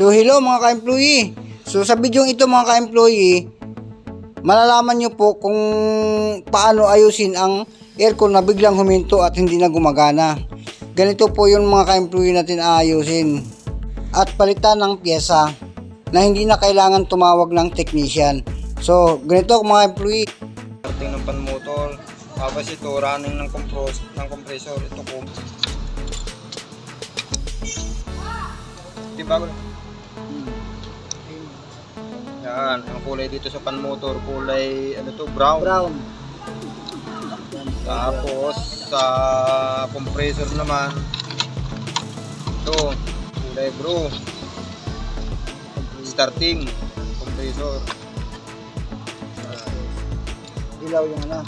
So hello mga ka-employee. So sa video ito mga ka-employee, malalaman nyo po kung paano ayusin ang aircon na biglang huminto at hindi na gumagana. Ganito po yung mga ka-employee natin aayusin. At palitan ng pyesa na hindi na kailangan tumawag ng technician. So ganito mga employee, Starting ng pan-motor. Tapos ito, running ng, compros ng compressor. Ito ko. Di ba? Yan, ang kulay dito sa pan-motor, kulay, ano to, brown. brown. Tapos, sa compressor naman, ito, kulay blue. Starting, compressor. Ilaw yung ano.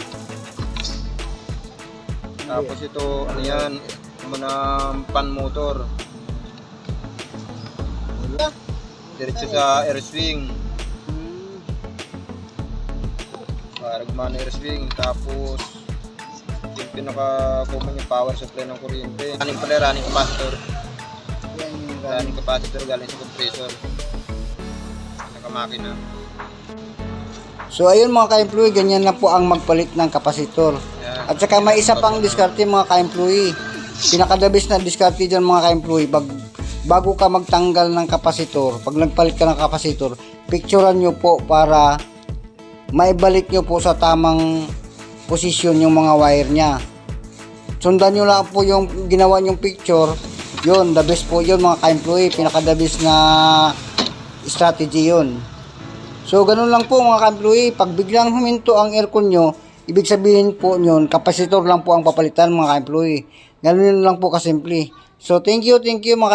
Tapos ito, ano yan, muna pan motor. Diretso sa air swing. Para gumana air swing. Tapos, yung pinaka-common yung power supply ng kuryente. Running pala, running capacitor. Running capacitor galing sa compressor. Nakamakina. So ayun mga ka-employee, ganyan na po ang magpalit ng kapasitor. At saka may isa pang diskarte mga ka-employee. Pinakadabis na diskarte dyan mga ka-employee. Bag, bago ka magtanggal ng kapasitor, pag nagpalit ka ng kapasitor, picturean nyo po para maibalik nyo po sa tamang posisyon yung mga wire niya. Sundan nyo lang po yung ginawa nyong picture. Yun, the best po yun mga ka-employee. Pinakadabis na strategy yun. So, ganun lang po mga ka-employee. Pag biglang huminto ang aircon nyo, ibig sabihin po nyon, kapasitor lang po ang papalitan mga ka-employee. Ganun lang po kasimple. So, thank you, thank you mga